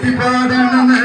people down in the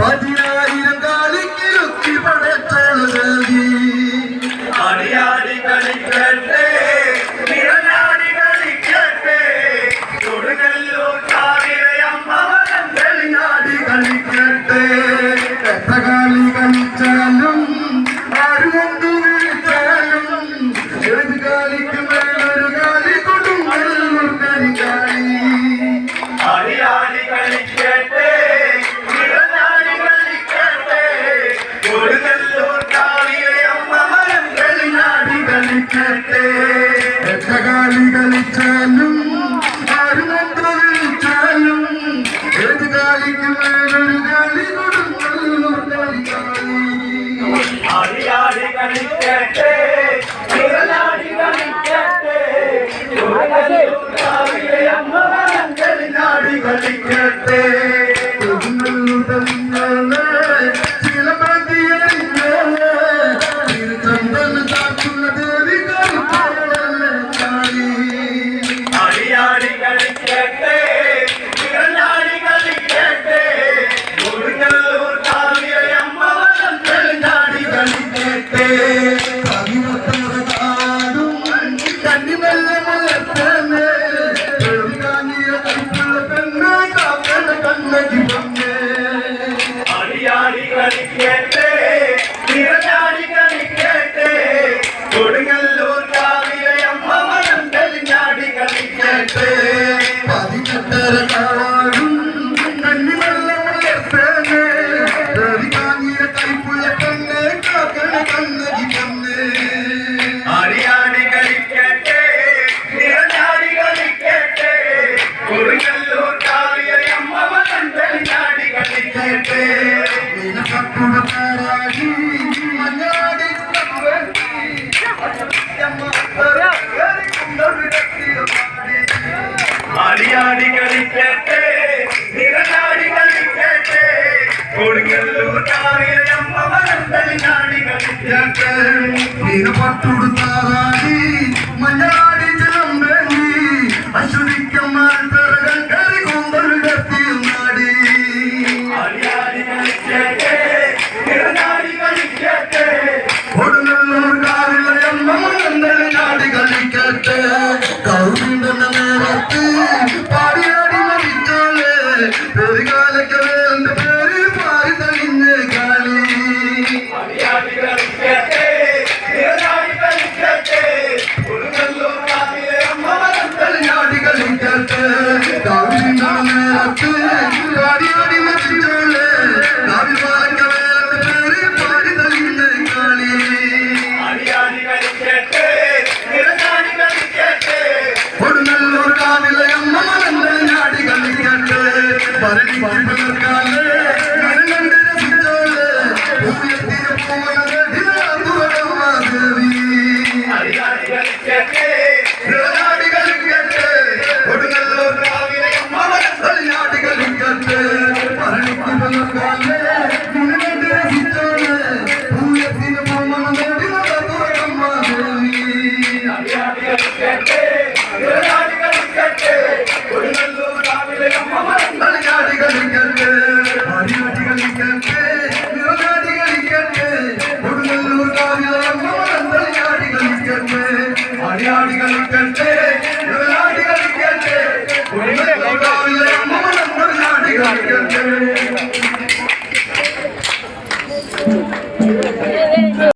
പതിനായിരം കാലിക്കിരുത്തി പടച്ചി അടിയാടി കളിക്കട്ടെ നിറനാടി കളിക്കട്ടെ. കൊടുങ്ങല്ലൂർ കളിയാടി കളിക്കട്ടെ. എത്ര കളി കളിച്ചാലും ആരും 哎。പറയട്ടെ നിനക്കുടക്കാരായി മലയാളി ആടിയാടി കളിക്കട്ടെ നിരനാടി കളിക്കട്ടെ കൊടുങ്ങല്ലൂർ കാവിലമ്മ മരന്തലി നാടി കളിക്കട്ടെ നിരപ്പട്ടുടുത്താറാടി മലയാളി பரணி பூம்பலர்காலே நடுநண்டிர சித்தோலே பூயத்திர Yeah.